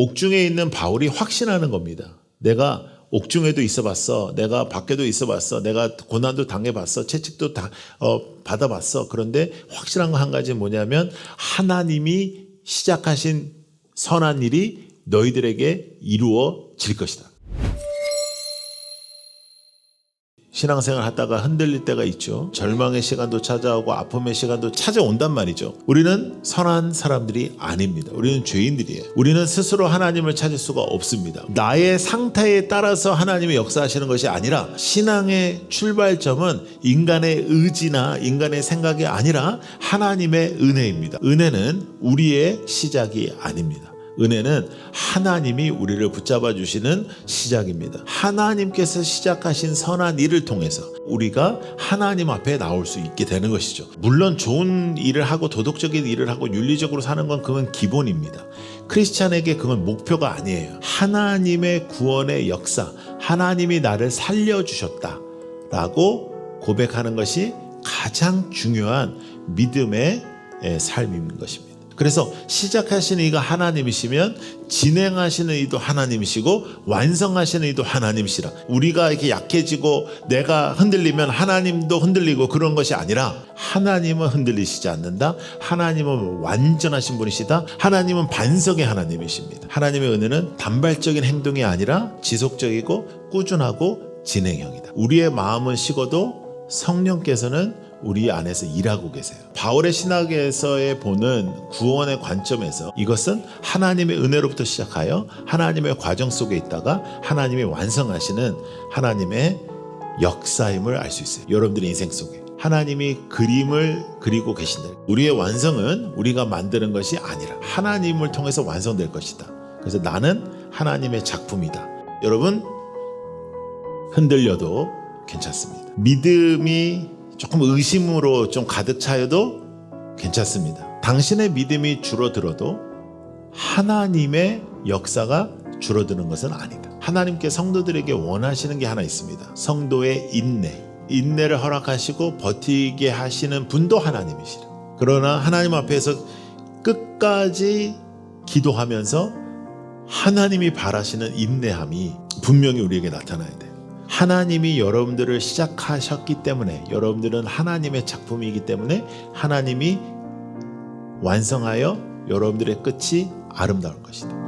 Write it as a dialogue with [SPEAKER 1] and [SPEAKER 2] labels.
[SPEAKER 1] 옥중에 있는 바울이 확신하는 겁니다. 내가 옥중에도 있어봤어. 내가 밖에도 있어봤어. 내가 고난도 당해봤어. 채찍도 다, 어, 받아봤어. 그런데 확실한 거 한 가지 뭐냐면 하나님이 시작하신 선한 일이 너희들에게 이루어질 것이다. 신앙생활 하다가 흔들릴 때가 있죠. 절망의 시간도 찾아오고 아픔의 시간도 찾아온단 말이죠. 우리는 선한 사람들이 아닙니다. 우리는 죄인들이에요. 우리는 스스로 하나님을 찾을 수가 없습니다. 나의 상태에 따라서 하나님이 역사하시는 것이 아니라 신앙의 출발점은 인간의 의지나 인간의 생각이 아니라 하나님의 은혜입니다. 은혜는 우리의 시작이 아닙니다. 은혜는 하나님이 우리를 붙잡아 주시는 시작입니다. 하나님께서 시작하신 선한 일을 통해서 우리가 하나님 앞에 나올 수 있게 되는 것이죠. 물론 좋은 일을 하고 도덕적인 일을 하고 윤리적으로 사는 건 그건 기본입니다. 크리스찬에게 그건 목표가 아니에요. 하나님의 구원의 역사, 하나님이 나를 살려주셨다 라고 고백하는 것이 가장 중요한 믿음의 예, 삶인 것입니다. 그래서 시작하시는 이가 하나님이시면 진행하시는 이도 하나님이시고 완성하시는 이도 하나님이시라. 우리가 이렇게 약해지고 내가 흔들리면 하나님도 흔들리고 그런 것이 아니라 하나님은 흔들리시지 않는다. 하나님은 완전하신 분이시다. 하나님은 반석의 하나님이십니다. 하나님의 은혜는 단발적인 행동이 아니라 지속적이고 꾸준하고 진행형이다. 우리의 마음은 식어도 성령께서는 우리 안에서 일하고 계세요. 바울의 신학에서의 보는 구원의 관점에서 이것은 하나님의 은혜로부터 시작하여 하나님의 과정 속에 있다가 하나님이 완성하시는 하나님의 역사임을 알 수 있어요. 여러분들의 인생 속에. 하나님이 그림을 그리고 계신다. 우리의 완성은 우리가 만드는 것이 아니라 하나님을 통해서 완성될 것이다. 그래서 나는 하나님의 작품이다. 여러분, 흔들려도 괜찮습니다. 믿음이 조금 의심으로 좀 가득 차여도 괜찮습니다. 당신의 믿음이 줄어들어도 하나님의 역사가 줄어드는 것은 아니다. 하나님께 성도들에게 원하시는 게 하나 있습니다. 성도의 인내. 인내를 허락하시고 버티게 하시는 분도 하나님이시라. 그러나 하나님 앞에서 끝까지 기도하면서 하나님이 바라시는 인내함이 분명히 우리에게 나타나야 돼요. 하나님이 여러분들을 시작하셨기 때문에 여러분들은 하나님의 작품이기 때문에 하나님이 완성하여 여러분들의 끝이 아름다울 것이다.